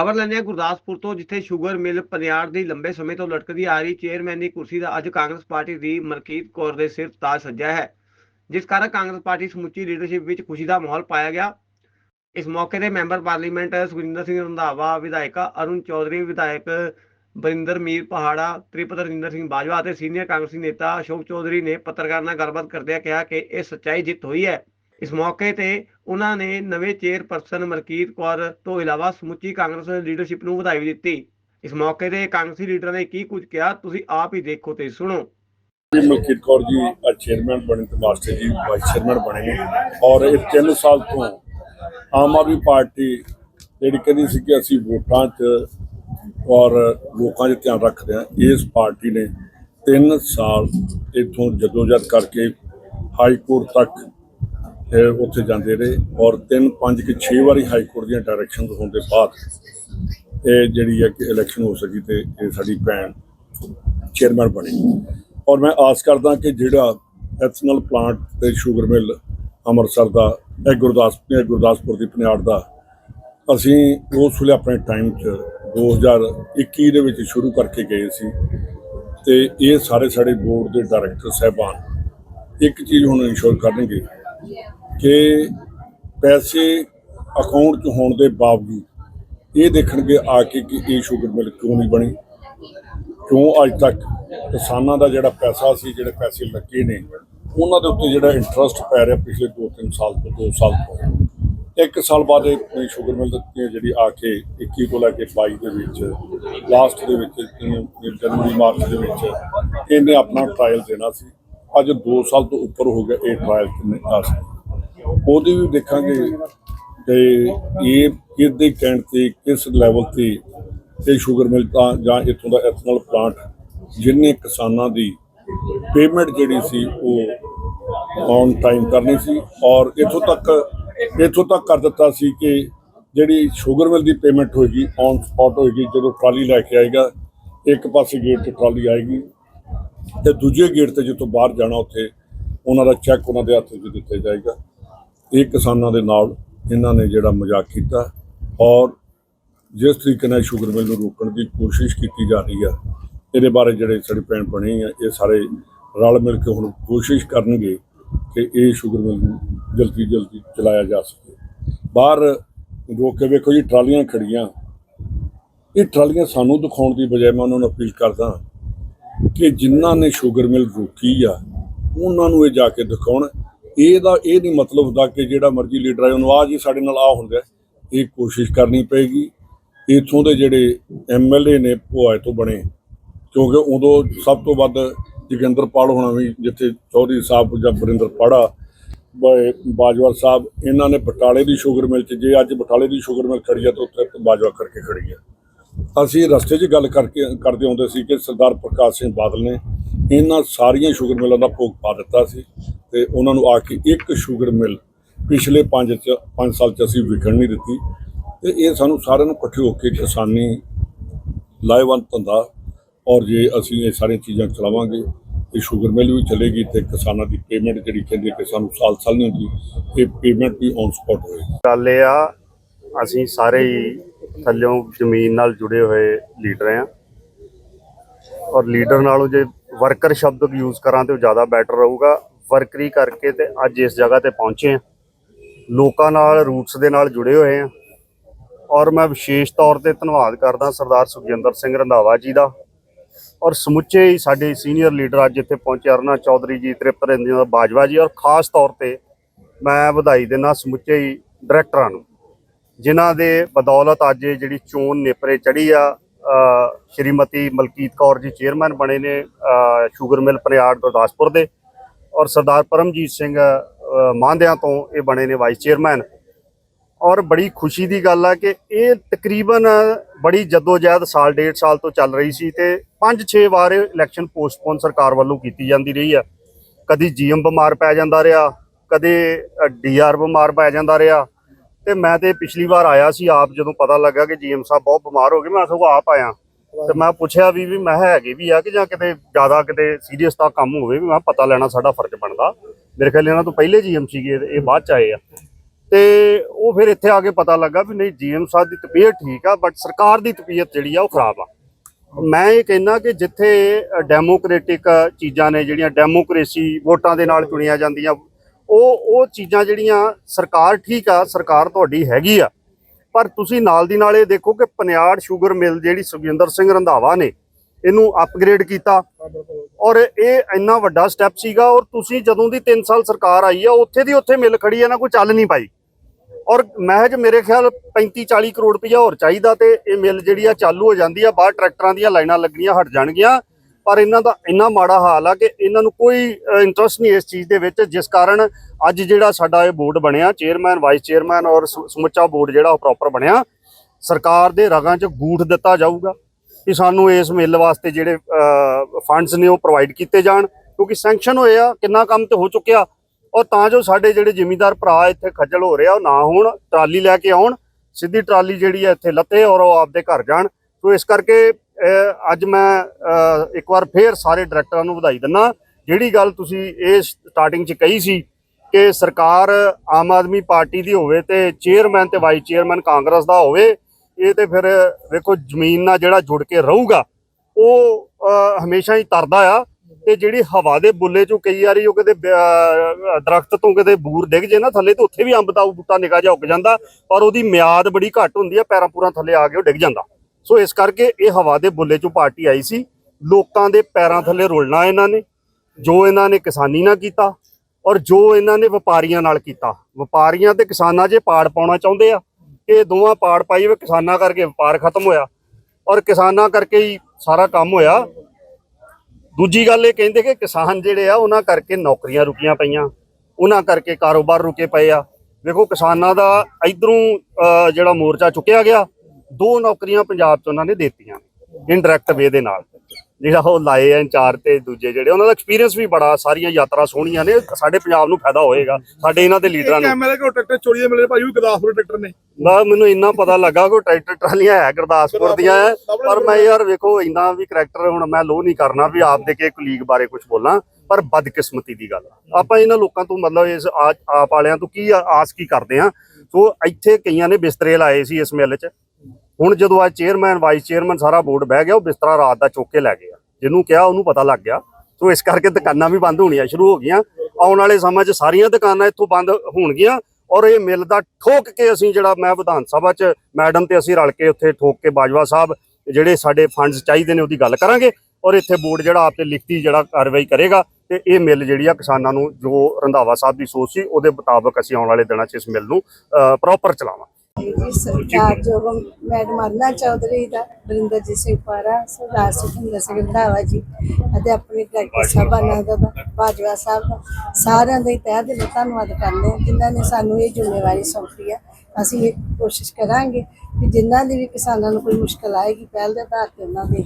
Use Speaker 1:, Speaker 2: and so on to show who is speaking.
Speaker 1: ਖਬਰ ਲੈਂਦੇ ਹਾਂ ਗੁਰਦਾਸਪੁਰ ਤੋਂ, ਜਿੱਥੇ ਸ਼ੂਗਰ ਮਿਲ ਪਨਿਆੜ ਦੀ ਲੰਬੇ ਸਮੇਂ ਤੋਂ ਲਟਕਦੀ ਆ ਰਹੀ ਚੇਅਰਮੈਨ ਦੀ ਕੁਰਸੀ ਦਾ ਅੱਜ ਕਾਂਗਰਸ ਪਾਰਟੀ ਦੀ ਮਲਕੀਤ ਕੌਰ ਦੇ ਸਿਰ ਤਾਜ ਸੱਜਿਆ ਹੈ, ਜਿਸ ਕਾਰਨ ਕਾਂਗਰਸ ਪਾਰਟੀ ਸਮੁੱਚੀ ਲੀਡਰਸ਼ਿਪ ਵਿੱਚ ਖੁਸ਼ੀ ਦਾ ਮਾਹੌਲ ਪਾਇਆ ਗਿਆ। ਇਸ ਮੌਕੇ ਤੇ ਮੈਂਬਰ ਪਾਰਲੀਮੈਂਟ ਸੁਖਿੰਦਰ ਸਿੰਘ ਰੰਧਾਵਾ, ਵਿਧਾਇਕਾ ਅਰੁਣ ਚੌਧਰੀ, ਵਿਧਾਇਕ ਬਰਿੰਦਰ ਮੀਰ ਪਹਾੜਾ, ਤ੍ਰਿਪਤ ਰਜਿੰਦਰ ਸਿੰਘ ਬਾਜਵਾ ਅਤੇ ਸੀਨੀਅਰ ਕਾਂਗਰਸੀ ਨੇਤਾ ਅਸ਼ੋਕ ਚੌਧਰੀ ਨੇ ਪੱਤਰਕਾਰਾਂ ਨਾਲ ਗੱਲਬਾਤ ਕਰਦਿਆਂ ਕਿਹਾ ਕਿ ਇਹ ਸੱਚਾਈ ਜਿੱਤ ਹੋਈ ਹੈ। ਇਸ ਮੌਕੇ ਤੇ ਉਹਨਾਂ ਨੇ ਨਵੇਂ ਚੇਅਰਪਰਸਨ ਮਲਕੀਤ ਕੌਰ ਤੋਂ ਇਲਾਵਾ ਸਮੁੱਚੀ ਕਾਂਗਰਸ ਲੀਡਰਸ਼ਿਪ ਨੂੰ ਵਧਾਈ ਦਿੱਤੀ। ਇਸ ਮੌਕੇ ਤੇ ਕਾਂਗਰਸੀ ਲੀਡਰਾਂ ਨੇ ਕੀ ਕੁਝ ਕਿਹਾ, ਤੁਸੀਂ ਆਪ ਹੀ ਦੇਖੋ ਤੇ ਸੁਣੋ।
Speaker 2: ਜੀ, ਮਲਕੀਤ ਕੌਰ ਜੀ ਚੇਅਰਮੈਨ ਬਣੇ ਤੇ ਮਾਸਟਰ ਜੀ ਵਾਈਸ ਚੇਅਰਮੈਨ ਬਣੇ ਨੇ। ਔਰ ਇਹ ਤਿੰਨ ਸਾਲ ਤੋਂ ਆਮ ਆਦਮੀ ਪਾਰਟੀ ਜਿਹੜੀ ਕਹਿੰਦੀ ਸੀ ਕਿ ਅਸੀਂ ਵੋਟਾਂ 'ਚ ਔਰ ਲੋਕਾਂ 'ਚ ਧਿਆਨ ਰੱਖਦੇ ਹਾਂ, ਇਸ ਪਾਰਟੀ ਨੇ ਤਿੰਨ ਸਾਲ ਇਥੋਂ ਜਦੋਜਦ ਕਰਕੇ ਹਾਈ ਕੋਰਟ ਤੱਕ ਉੱਥੇ ਜਾਂਦੇ ਰਹੇ ਔਰ ਤਿੰਨ, ਪੰਜ ਕਿ 6 ਵਾਰੀ ਹਾਈ ਕੋਰਟ ਦੀਆਂ ਡਾਇਰੈਕਸ਼ਨ ਹੋਣ ਦੇ ਬਾਅਦ ਇਹ ਜਿਹੜੀ ਹੈ ਕਿ ਇਲੈਕਸ਼ਨ ਹੋ ਸਕੀ ਤੇ ਇਹ ਸਾਡੀ ਭੈਣ ਚੇਅਰਮੈਨ ਬਣੀ। ਔਰ ਮੈਂ ਆਸ ਕਰਦਾ ਕਿ ਜਿਹੜਾ ਐਥਨਲ ਪਲਾਂਟ ਤੇ ਸ਼ੂਗਰ ਮਿਲ ਅੰਮ੍ਰਿਤਸਰ ਦਾ, ਇਹ ਗੁਰਦਾਸਪੁਰ ਇਹ ਗੁਰਦਾਸਪੁਰ ਦੀ ਪਨਿਆੜ ਦਾ, ਅਸੀਂ ਉਸ ਵੇਲੇ ਆਪਣੇ ਟਾਈਮ 'ਚ 2021 ਦੇ ਵਿੱਚ ਸ਼ੁਰੂ ਕਰਕੇ ਗਏ ਸੀ ਤੇ ਇਹ ਸਾਰੇ ਸਾਡੇ ਬੋਰਡ ਦੇ ਡਾਇਰੈਕਟਰ ਸਾਹਿਬਾਨ ਇੱਕ ਚੀਜ਼ ਹੁਣ ਇਨਸ਼ੋਰ ਕਰਨਗੇ ਕਿ ਪੈਸੇ ਅਕਾਊਂਟ 'ਚ ਹੋਣ ਦੇ ਬਾਵਜੂਦ ਇਹ ਦੇਖਣਗੇ ਆ ਕੇ ਕਿ ਇਹ ਸ਼ੂਗਰ ਮਿਲ ਕਿਉਂ ਨਹੀਂ ਬਣੀ। ਕਿਉਂ ਅੱਜ ਤੱਕ ਕਿਸਾਨਾਂ ਦਾ ਜਿਹੜਾ ਪੈਸਾ ਸੀ, ਜਿਹੜੇ ਪੈਸੇ ਲੱਗੇ ਨੇ, ਉਹਨਾਂ ਦੇ ਉੱਤੇ ਜਿਹੜਾ ਇੰਟਰਸਟ ਪੈ ਰਿਹਾ ਪਿਛਲੇ 2-3 ਸਾਲ ਤੋਂ 2 ਸਾਲ ਤੋਂ। ਇੱਕ ਸਾਲ ਬਾਅਦ ਇਹ ਸ਼ੂਗਰ ਮਿਲ ਦਿੱਤੀ ਜਿਹੜੀ ਆ ਕੇ 21 ਤੋਂ ਲੈ ਕੇ 22 ਦੇ ਵਿੱਚ ਲਾਸਟ ਦੇ ਵਿੱਚ ਜਨਵਰੀ, ਮਾਰਚ ਦੇ ਵਿੱਚ ਇਹਨੇ ਆਪਣਾ ਟ੍ਰਾਇਲ ਦੇਣਾ ਸੀ। ਅੱਜ 2 ਸਾਲ ਤੋਂ ਉੱਪਰ ਹੋ ਗਿਆ ਇਹ ਟ੍ਰਾਇਲ ਕਿੰਨੇ ਆ ਸੀ ਉਹਦੀ ਵੀ ਦੇਖਾਂਗੇ ਤੇ ਇਹ ਕਿਹਦੇ ਕਹਿਣ ਤੇ, ਕਿਸ ਲੈਵਲ ਤੇ ਇਹ ਸ਼ੂਗਰ ਮਿਲ ਤਾਂ ਜਾਂ ਇੱਥੋਂ ਦਾ ਐਥਨਲ ਪਲਾਂਟ ਜਿੰਨੇ ਕਿਸਾਨਾਂ ਦੀ ਪੇਮੈਂਟ ਜਿਹੜੀ ਸੀ ਉਹ ਔਨ ਟਾਈਮ ਕਰਨੀ ਸੀ ਔਰ ਇੱਥੋਂ ਤੱਕ ਇੱਥੋਂ ਤੱਕ ਕਰ ਦਿੱਤਾ ਸੀ ਕਿ ਜਿਹੜੀ ਸ਼ੂਗਰ ਮਿਲ ਦੀ ਪੇਮੈਂਟ ਹੋਏਗੀ ਔਨ ਸਪੌਟ ਹੋਏਗੀ, ਜਦੋਂ ਟਰਾਲੀ ਲੈ ਕੇ ਆਏਗਾ, ਇੱਕ ਪਾਸੇ ਗੇਟ ਤੇ ਟਰਾਲੀ ਆਏਗੀ ਤੇ ਦੂਜੇ ਗੇਟ ਤੇ ਜਿੱਥੋਂ ਬਾਹਰ ਜਾਣਾ ਉੱਥੇ, ਉਹਨਾਂ ਦਾ ਚੈੱਕ ਉਹਨਾਂ ਦੇ ਹੱਥ 'ਚ ਦਿੱਤਾ ਜਾਏਗਾ। ਇਹ ਕਿਸਾਨਾਂ ਦੇ ਨਾਲ ਇਹਨਾਂ ਨੇ ਜਿਹੜਾ ਮਜ਼ਾਕ ਕੀਤਾ ਔਰ ਜਿਸ ਤਰੀਕੇ ਨਾਲ ਸ਼ੂਗਰ ਮਿਲ ਨੂੰ ਰੋਕਣ ਦੀ ਕੋਸ਼ਿਸ਼ ਕੀਤੀ ਜਾ ਰਹੀ ਆ, ਇਹਦੇ ਬਾਰੇ ਜਿਹੜੇ ਸਾਡੇ ਭੈਣ ਬਣੇ ਆ, ਇਹ ਸਾਰੇ ਰਲ ਮਿਲ ਕੇ ਹੁਣ ਕੋਸ਼ਿਸ਼ ਕਰਨਗੇ ਕਿ ਇਹ ਸ਼ੂਗਰ ਮਿਲ ਨੂੰ ਜਲਦੀ ਜਲਦੀ ਚਲਾਇਆ ਜਾ ਸਕੇ। ਬਾਹਰ ਰੋਕ ਕੇ ਵੇਖੋ ਜੀ, ਟਰਾਲੀਆਂ ਖੜੀਆਂ। ਇਹ ਟਰਾਲੀਆਂ ਸਾਨੂੰ ਦਿਖਾਉਣ ਦੀ ਬਜਾਏ ਮੈਂ ਉਹਨਾਂ ਨੂੰ ਅਪੀਲ ਕਰਦਾ ਕਿ ਜਿਨ੍ਹਾਂ ਨੇ ਸ਼ੂਗਰ ਮਿਲ ਰੋਕੀ ਆ, ਉਹਨਾਂ ਨੂੰ ਇਹ ਜਾ ਕੇ ਦਿਖਾਉਣ ਇਹਦਾ ਇਹ ਨਹੀਂ ਮਤਲਬ ਹੁੰਦਾ ਕਿ ਜਿਹੜਾ ਮਰਜ਼ੀ ਲੀਡਰ ਆਏ, ਉਹਨੂੰ ਆ ਜੀ ਸਾਡੇ ਨਾਲ ਆ ਹੁੰਦਾ ਇਹ ਕੋਸ਼ਿਸ਼ ਕਰਨੀ ਪਏਗੀ। ਇਥੋਂ ਦੇ ਜਿਹੜੇ ਐਮਐਲਏ ਨੇ ਭੋਏ ਤੋਂ ਬਣੇ, ਕਿਉਂਕਿ ਉਦੋਂ ਸਭ ਤੋਂ ਵੱਧ ਜੋਗਿੰਦਰਪਾਲ ਹੋਣਾ ਵੀ ਜਿੱਥੇ ਚੌਧਰੀ ਸਾਹਿਬ ਜਾਂ ਬਰਿੰਦਰ ਪਾੜਾ ਬਾਜਵਾ ਸਾਹਿਬ, ਇਹਨਾਂ ਨੇ ਬਟਾਲੇ ਦੀ ਸ਼ੂਗਰ ਮਿਲ ਚ, ਜੇ ਅੱਜ ਬਟਾਲੇ ਦੀ ਸ਼ੂਗਰ ਮਿਲ ਖੜੀ ਆ ਤਾਂ ਉੱਥੇ ਬਾਜਵਾ ਕਰਕੇ ਖੜੀ ਆ। ਅਸੀਂ ਰਸਤੇ 'ਚ ਗੱਲ ਕਰਕੇ, ਕਰਦੇ ਹੁੰਦੇ ਸੀ ਕਿ ਸਰਦਾਰ ਪ੍ਰਕਾਸ਼ ਸਿੰਘ ਬਾਦਲ ਨੇ ਇਹਨਾਂ ਸਾਰੀਆਂ ਸ਼ੂਗਰ ਮਿਲਾਂ ਦਾ ਭੋਗ ਪਾ ਦਿੱਤਾ ਸੀ ਤੇ ਉਹਨਾਂ ਨੂੰ ਆ ਕੇ ਇੱਕ ਸ਼ੂਗਰ ਮਿਲ ਪਿਛਲੇ 5 ਚ 5 ਸਾਲ ਚ ਅਸੀਂ ਵਿਕਣ ਨਹੀਂ ਦਿੱਤੀ ਤੇ ਇਹ ਸਾਨੂੰ ਸਾਰਿਆਂ ਨੂੰ ਇਕੱਠੇ ਹੋ ਕੇ ਕਿਸਾਨੀ ਲਾਹੇਵੰਦ ਧੰਦਾ ਔਰ ਜੇ ਅਸੀਂ ਇਹ ਸਾਰੀਆਂ ਚੀਜ਼ਾਂ ਚਲਾਵਾਂਗੇ, ਤੇ ਸ਼ੂਗਰ ਮਿਲ ਵੀ ਚਲੇਗੀ ਤੇ ਕਿਸਾਨਾਂ ਦੀ ਪੇਮੈਂਟ ਜਿਹੜੀ ਕਹਿੰਦੇ ਕਿ ਸਾਨੂੰ ਸਾਲ ਸਾਲ ਨਹੀਂ ਹੁੰਦੀ, ਇਹ ਪੇਮੈਂਟ ਵੀ ਔਨ ਸਪੌਟ ਹੋਏਗੀ
Speaker 3: ਗੱਲ ਇਹ ਆ, ਅਸੀਂ ਸਾਰੇ ਹੀ ਥੱਲਿਓਂ ਜ਼ਮੀਨ ਨਾਲ ਜੁੜੇ ਹੋਏ ਲੀਡਰ ਆ ਔਰ ਲੀਡਰ ਨਾਲੋਂ ਜੇ ਵਰਕਰ ਸ਼ਬਦ ਯੂਜ਼ ਕਰਾਂ ਤੇ ਉਹ ਜ਼ਿਆਦਾ ਬੈਟਰ ਰਹੂਗਾ। ਵਰਕਰੀ ਕਰਕੇ ਤੇ ਅੱਜ ਇਸ ਜਗ੍ਹਾ ਤੇ ਪਹੁੰਚੇ ਆ ਲੋਕਾਂ ਨਾਲ ਰੂਟਸ ਦੇ ਨਾਲ ਜੁੜੇ ਹੋਏ ਆ ਔਰ ਮੈਂ ਵਿਸ਼ੇਸ਼ ਤੌਰ ਤੇ ਧੰਨਵਾਦ ਕਰਦਾ ਸਰਦਾਰ ਸੁਖਜਿੰਦਰ ਸਿੰਘ ਰੰਧਾਵਾ ਜੀ ਦਾ। ਔਰ ਸਮੁੱਚੇ ਹੀ ਸਾਡੇ ਸੀਨੀਅਰ ਲੀਡਰ ਅੱਜ ਇੱਥੇ ਪਹੁੰਚੇ ਅਰਨਾ ਚੌਧਰੀ ਜੀ ਤ੍ਰਿਪਤਰਿੰਦਰ ਦਾ ਬਾਜਵਾ ਜੀ। ਔਰ ਖਾਸ ਤੌਰ ਤੇ ਮੈਂ ਵਧਾਈ ਦੇਣਾ ਸਮੁੱਚੇ ਹੀ ਡਾਇਰੈਕਟਰਾਂ ਨੂੰ, ਜਿਨ੍ਹਾਂ ਦੇ ਬਦੌਲਤ ਅੱਜ ਜਿਹੜੀ ਚੋਣ ਨੇਪਰੇ ਚੜੀ ਆ ਸ਼੍ਰੀਮਤੀ ਮਲਕੀਤ ਕੌਰ ਜੀ ਚੇਅਰਮੈਨ ਬਣੇ ਨੇ ਅ, ਸ਼ੂਗਰ ਮਿਲ ਪਰਿਆੜ ਗੁਰਦਾਸਪੁਰ ਦੇ ਔਰ ਸਰਦਾਰ ਪਰਮਜੀਤ ਸਿੰਘ ਅ, ਮਾਂਦਿਆਂ ਤੋਂ ਇਹ ਬਣੇ ਨੇ ਵਾਈਸ ਚੇਅਰਮੈਨ ਔਰ ਬੜੀ ਖੁਸ਼ੀ ਦੀ ਗੱਲ ਆ ਕਿ ਇਹ ਤਕਰੀਬਨ ਬੜੀ ਜਦੋਜਹਿਦ ਸਾਲ ਡੇਢ ਸਾਲ ਤੋਂ ਚੱਲ ਰਹੀ ਸੀ ਤੇ 5-6 ਵਾਰ ਇਲੈਕਸ਼ਨ ਪੋਸਟਪੋਨ ਸਰਕਾਰ ਵੱਲੋਂ ਕੀਤੀ ਜਾਂਦੀ ਰਹੀ ਆ। ਕਦੀ ਜੀਐਮ ਬਿਮਾਰ ਪੈ ਜਾਂਦਾ ਰਿਹਾ ਕਦੇ ਡੀਆਰ ਬਿਮਾਰ ਪੈ ਜਾਂਦਾ ਰਿਹਾ। ਤੇ ਮੈਂ ਤੇ ਪਿਛਲੀ ਵਾਰ ਆਇਆ ਸੀ, ਆਪ ਜਦੋਂ ਪਤਾ ਲੱਗਾ ਕਿ ਜੀਐਮ ਸਾਹਿਬ ਬਹੁਤ ਬਿਮਾਰ ਹੋ ਗਏ, ਮੈਂ ਸਗੋਂ ਆਪ ਆਇਆ। ਤੇ ਮੈਂ ਪੁੱਛਿਆ ਵੀ ਵੀ ਮੈਂ ਹੈਗੇ ਵੀ ਆ ਕਿ ਜਾਂ ਕਿਤੇ ਜ਼ਿਆਦਾ ਕਿਤੇ ਸੀਰੀਅਸ ਤਾਂ ਕੰਮ ਹੋਵੇ, ਵੀ ਮੈਂ ਪਤਾ ਲੈਣਾ ਸਾਡਾ ਫ਼ਰਕ ਬਣਦਾ। ਮੇਰੇ ਖਿਆਲ ਇਹਨਾਂ ਤੋਂ ਪਹਿਲੇ ਜੀਐਮ ਸੀਗੇ ਇਹ ਬਾਅਦ ਚ ਆਏ ਆ। ਤੇ ਉਹ ਫਿਰ ਇੱਥੇ ਆ ਕੇ ਪਤਾ ਲੱਗਾ ਵੀ ਨਹੀਂ, ਜੀਐਮ ਸਾਹਿਬ ਦੀ ਤਬੀਅਤ ਠੀਕ ਆ ਬਟ ਸਰਕਾਰ ਦੀ ਤਬੀਅਤ ਜਿਹੜੀ ਆ ਉਹ ਖਰਾਬ ਆ। ਮੈਂ ਇਹ ਕਹਿੰਦਾ ਕਿ ਜਿੱਥੇ ਡੈਮੋਕ੍ਰੈਟਿਕ ਚੀਜ਼ਾਂ ਨੇ ਜਿਹੜੀਆਂ ਡੈਮੋਕ੍ਰੇਸੀ ਵੋਟਾਂ ਦੇ ਨਾਲ ਚੁਣੀਆਂ ਜਾਂਦੀਆਂ ਉਹ ਉਹ ਚੀਜ਼ਾਂ ਜਿਹੜੀਆਂ ਸਰਕਾਰ ਠੀਕ ਆ, ਸਰਕਾਰ ਤੁਹਾਡੀ ਹੈਗੀ ਆ। ਪਰ ਤੁਸੀਂ ਨਾਲ ਦੀ ਨਾਲ ਇਹ ਦੇਖੋ ਕਿ ਪਨਿਆੜ ਸ਼ੂਗਰ ਮਿਲ ਜਿਹੜੀ ਸੁਖਜਿੰਦਰ ਸਿੰਘ ਰੰਧਾਵਾ ਨੇ, ਇਹਨੂੰ ਅਪਗ੍ਰੇਡ ਕੀਤਾ। ਔਰ ਇਹ ਇੰਨਾ ਵੱਡਾ ਸਟੈਪ ਸੀਗਾ ਔਰ ਤੁਸੀਂ ਜਦੋਂ ਦੀ 3 ਸਾਲ ਸਰਕਾਰ ਆਈ ਆ, ਉੱਥੇ ਦੀ ਉੱਥੇ ਮਿਲ ਖੜੀ ਆ, ਨਾ ਕੋਈ ਚੱਲ ਨਹੀਂ ਪਾਈ। ਔਰ ਮਹਿਜ ਮੇਰੇ ਖਿਆਲ 35 40 ਕਰੋੜ ਰੁਪਇਆ ਹੋਰ ਚਾਹੀਦਾ ਤੇ ਇਹ ਮਿਲ ਜਿਹੜੀ ਆ, ਚਾਲੂ ਹੋ ਜਾਂਦੀ ਆ, ਬਾਹਰ ਟਰੈਕਟਰਾਂ ਦੀਆਂ ਲਾਈਨਾਂ ਲੱਗਣੀਆਂ, ਹਟ ਜਾਣਗੀਆਂ। ਪਰ ਇਹਨਾਂ ਦਾ ਇੰਨਾ ਮਾੜਾ ਹਾਲ ਆ ਕਿ ਇਹਨਾਂ ਨੂੰ ਕੋਈ ਇੰਟਰਸਟ ਨਹੀਂ ਇਸ ਚੀਜ਼ ਦੇ ਵਿੱਚ, ਜਿਸ ਕਾਰਨ ਅੱਜ ਜਿਹੜਾ ਸਾਡਾ ਇਹ ਬੋਰਡ ਬਣਿਆ ਚੇਅਰਮੈਨ ਵਾਈਸ ਚੇਅਰਮੈਨ ਔਰ ਸਮੁੱਚਾ ਬੋਰਡ ਜਿਹੜਾ ਉਹ ਪ੍ਰੋਪਰ ਬਣਿਆ, ਸਰਕਾਰ ਦੇ ਰਗਾਂ 'ਚ ਗੂਠ ਦਿੱਤਾ ਜਾਊਗਾ ਕਿ ਸਾਨੂੰ ਇਸ ਮਿਲ ਵਾਸਤੇ ਜਿਹੜੇ ਫੰਡਸ ਨੇ ਉਹ ਪ੍ਰੋਵਾਈਡ ਕੀਤੇ ਜਾਣ, ਕਿਉਂਕਿ ਸੈਂਕਸ਼ਨ ਹੋਏ ਆ, ਕਿੰਨਾ ਕੰਮ ਤੇ ਹੋ ਚੁੱਕਿਆ, ਔਰ ਤਾਂ ਜੋ ਸਾਡੇ ਜਿਹੜੇ ਜ਼ਿਮੀਂਦਾਰ ਭਰਾ ਇੱਥੇ ਖੱਜਲ ਹੋ ਰਿਹਾ ਉਹ ਨਾ ਹੋਣ, ਟਰਾਲੀ ਲੈ ਕੇ ਆਉਣ, ਸਿੱਧੀ ਟਰਾਲੀ ਜਿਹੜੀ ਹੈ ਇੱਥੇ ਲੱਤੇ ਔਰ ਉਹ ਆਪਦੇ ਘਰ ਜਾਣ, ਸੋ ਇਸ ਕਰਕੇ ਅੱਜ ਮੈਂ ਇੱਕ ਵਾਰ ਫੇਰ ਸਾਰੇ ਡਾਇਰੈਕਟਰਾਂ ਨੂੰ ਵਧਾਈ ਦਿੰਦਾ। ਜਿਹੜੀ ਗੱਲ ਤੁਸੀਂ ਇਹ ਸਟਾਰਟਿੰਗ 'ਚ ਕਹੀ ਸੀ ਕਿ ਸਰਕਾਰ ਆਮ ਆਦਮੀ ਪਾਰਟੀ ਦੀ ਹੋਵੇ ਤੇ ਚੇਅਰਮੈਨ ਤੇ ਵਾਈਸ ਚੇਅਰਮੈਨ ਕਾਂਗਰਸ ਦਾ ਹੋਵੇ ਇਹ ਤੇ ਫਿਰ ਵੇਖੋ ਜ਼ਮੀਨ ਨਾਲ ਜਿਹੜਾ ਜੁੜ ਕੇ ਰਹੂਗਾ ਉਹ ਹਮੇਸ਼ਾ ਹੀ ਤਰਦਾ ਆ। ਤੇ ਜਿਹੜੀ ਹਵਾ ਦੇ ਬੁੱਲੇ ਚੋਂ ਕਈ ਵਾਰੀ ਉਹ ਕਿਤੇ ਅਹ, ਦਰਖਤ ਤੋਂ ਕਿਤੇ ਬੂਰ ਡਿੱਗ ਜੇ ਨਾ ਥੱਲੇ ਤੇ ਉੱਥੇ ਵੀ ਅੰਬ ਦਾ ਬੂਟਾ ਨਿਕਾ ਜਾ ਉੱਗ ਜਾਂਦਾ ਪਰ ਉਹਦੀ ਮਿਆਦ ਬੜੀ ਘੱਟ ਹੁੰਦੀ ਆ ਪੈਰਾਂ ਪੂਰਾਂ ਥੱਲੇ ਆ ਕੇ ਉਹ ਡਿੱਗ ਜਾਂਦਾ। ਸੋ ਇਸ ਕਰਕੇ ਇਹ ਹਵਾ ਦੇ ਬੁੱਲੇ ਚੋਂ ਪਾਰਟੀ ਆਈ ਸੀ। ਲੋਕਾਂ ਦੇ ਪੈਰਾਂ ਥੱਲੇ ਰੁਲਣਾ ਇਹਨਾਂ ਨੇ, ਜੋ ਇਹਨਾਂ ਨੇ ਕਿਸਾਨੀ ਨਾਲ ਕੀਤਾ ਔਰ ਜੋ ਇਹਨਾਂ ਨੇ ਵਪਾਰੀਆਂ ਨਾਲ ਕੀਤਾ। ਵਪਾਰੀਆਂ ਤੇ ਕਿਸਾਨਾਂ 'ਚ ਪਾੜ ਪਾਉਣਾ ਚਾਹੁੰਦੇ ਆ, ਇਹ ਦੋਵਾਂ ਪਾੜ ਪਾਈ ਵੇ ਕਿਸਾਨਾਂ ਕਰਕੇ ਵਪਾਰ ਖਤਮ ਹੋਇਆ ਔਰ ਕਿਸਾਨਾਂ ਕਰਕੇ ਹੀ ਸਾਰਾ ਕੰਮ ਹੋਇਆ। ਦੂਜੀ ਗੱਲ ਇਹ ਕਹਿੰਦੇ ਕਿ ਕਿਸਾਨ ਜਿਹੜੇ ਆ, ਉਹਨਾਂ ਕਰਕੇ ਨੌਕਰੀਆਂ ਰੁਕੀਆਂ ਪਈਆਂ, ਉਹਨਾਂ ਕਰਕੇ ਕਾਰੋਬਾਰ ਰੁਕੇ ਪਏ ਆ। ਵੇਖੋ ਕਿਸਾਨਾਂ ਦਾ ਇਧਰੋਂ ਜਿਹੜਾ ਮੋਰਚਾ ਚੁੱਕਿਆ ਗਿਆ ਦੋ ਨੌਕਰੀਆਂ ਪੰਜਾਬ 'ਚ ਉਹਨਾਂ ਨੇ ਦਿੱਤੀਆਂ ਇਨਡਾਇਰੈਕਟ ਵੇ ਦੇ ਨਾਲ। ਜਿਹੜਾ ਉਹ ਲਾਏ ਆ ਇੰਚਾਰਜ ਤੇ ਦੂਜੇ ਜਿਹੜੇ ਉਹਨਾਂ ਦਾ ਐਕਸਪੀਰੀਅੰਸ ਵੀ ਬੜਾ ਸਾਰੀਆਂ ਯਾਤਰਾ ਸੋਹਣੀਆਂ ਨੇ ਸਾਡੇ ਪੰਜਾਬ ਨੂੰ ਫਾਇਦਾ ਹੋਏਗਾ ਸਾਡੇ ਇਹਨਾਂ ਦੇ ਲੀਡਰਾਂ ਨੂੰ।
Speaker 4: ਐਮਐਲਏ ਕੋ ਟਰੈਕਟਰ ਚੋਰੀ ਦੇ ਮਿਲੇ ਭਾਈ ਉਹ ਗੁਰਦਾਸਪੁਰ ਟਰੈਕਟਰ ਨੇ।
Speaker 3: ਨਾ ਮੈਨੂੰ ਇੰਨਾ ਪਤਾ ਲੱਗਾ ਕਿ ਟਰੈਕਟਰ ਟਰਾਲੀਆਂ ਹੈ ਗੁਰਦਾਸਪੁਰ ਦੀਆਂ ਪਰ ਮੈਂ ਯਾਰ ਵੇਖੋ ਇੰਨਾ ਵੀ ਕਰੈਕਟਰ ਹੁਣ ਮੈਂ ਲੋ ਨਹੀਂ ਕਰਨਾ ਵੀ ਆਪ ਦੇ ਕੇ ਕੁਲੀਗ ਬਾਰੇ ਕੁਝ ਬੋਲਾਂ ਪਰ ਬਦਕਿਸਮਤੀ ਦੀ ਗੱਲ। ਆਪਾਂ ਇਹਨਾਂ ਲੋਕਾਂ ਤੋਂ ਮਤਲਬ ਇਸ ਆਪ ਵਾਲਿਆਂ ਤੋਂ ਕੀ ਆਸ ਕੀ ਕਰਦੇ ਆ? ਸੋ ਇੱਥੇ ਕਈਆਂ ਨੇ ਬਿਸਤਰੇ ਲਾਏ ਸੀ ਇਸ ਮਿਲ 'ਚ ਹੁਣ ਜਦੋਂ ਅੱਜ ਚੇਅਰਮੈਨ ਵਾਈਸ ਚੇਅਰਮੈਨ ਸਾਰਾ ਬੋਰਡ ਬਹਿ ਗਿਆ, ਉਹ ਬਿਸਤਰਾ ਰਾਤ ਦਾ ਚੁੱਕ ਕੇ ਲੈ ਗਿਆ। ਜਿਹਨੂੰ ਕਿਹਾ ਉਹਨੂੰ ਪਤਾ ਲੱਗ ਗਿਆ। ਸੋ ਇਸ ਕਰਕੇ ਦੁਕਾਨਾਂ ਵੀ ਬੰਦ ਹੋਣੀਆਂ ਸ਼ੁਰੂ ਹੋ ਗਈਆਂ। ਆਉਣ ਵਾਲੇ ਸਮੇਂ 'ਚ ਸਾਰੀਆਂ ਦੁਕਾਨਾਂ ਇੱਥੋਂ ਬੰਦ ਹੋਣਗੀਆਂ। ਔਰ ਇਹ ਮਿਲ ਦਾ ਠੋਕ ਕੇ ਅਸੀਂ ਜਿਹੜਾ ਮੈਂ ਵਿਧਾਨ ਸਭਾ 'ਚ ਮੈਡਮ ਤੇ ਅਸੀਂ ਰਲ ਕੇ ਉੱਥੇ ਠੋਕ ਕੇ ਬਾਜਵਾ ਸਾਹਿਬ ਜਿਹੜੇ ਸਾਡੇ ਫੰਡਸ ਚਾਹੀਦੇ ਨੇ ਉਹਦੀ ਗੱਲ ਕਰਾਂਗੇ। ਔਰ ਇੱਥੇ ਬੋਰਡ ਜਿਹੜਾ ਆਪ 'ਤੇ ਲਿਖਤੀ ਜਿਹੜਾ ਕਾਰਵਾਈ ਕਰੇਗਾ ਤੇ ਇਹ ਮਿਲ ਜਿਹੜੀ ਆ ਕਿਸਾਨਾਂ ਨੂੰ ਜੋ ਰੰਧਾਵਾ ਸਾਹਿਬ ਦੀ ਸੋਚ ਸੀ ਉਹਦੇ ਮੁਤਾਬਕ ਅਸੀਂ ਆਉਣ ਵਾਲੇ ਦਿਨਾਂ 'ਚ ਇਸ ਮਿਲ ਨੂੰ ਪ੍ਰੋਪਰ ਚਲਾਵਾਂ
Speaker 5: ਜੀ ਸਰਕਾਰ ਜੋ ਮੈਡਮ ਅਰਨਾ ਚੌਧਰੀ ਦਾ ਬਰਿੰਦਰਜੀਤ ਸਿੰਘ ਪਾਰਾ ਸਰਦਾਰ ਸੁਖਿੰਦਰ ਸਿੰਘ ਰੰਧਾਵਾ ਜੀ ਅਤੇ ਆਪਣੇ ਡਾਕਟਰ ਸਾਹਿਬਾਨਾਂ ਦਾ ਦਾ, ਬਾਜਵਾ ਸਾਹਿਬ ਦਾ ਸਾਰਿਆਂ ਦਾ ਹੀ ਤਹਿ ਦਿਲੋਂ ਧੰਨਵਾਦ ਕਰਦੇ ਹਾਂ ਜਿਨ੍ਹਾਂ ਨੇ ਸਾਨੂੰ ਇਹ ਜ਼ਿੰਮੇਵਾਰੀ ਸੌਂਪੀ ਹੈ ਅਸੀਂ ਇਹ ਕੋਸ਼ਿਸ਼ ਕਰਾਂਗੇ ਕਿ ਜਿਨ੍ਹਾਂ ਦੀ ਵੀ ਕਿਸਾਨਾਂ ਨੂੰ ਕੋਈ ਮੁਸ਼ਕਲ ਆਏਗੀ ਪਹਿਲ ਦੇ ਆਧਾਰ ਤੇ ਉਹਨਾਂ ਦੇ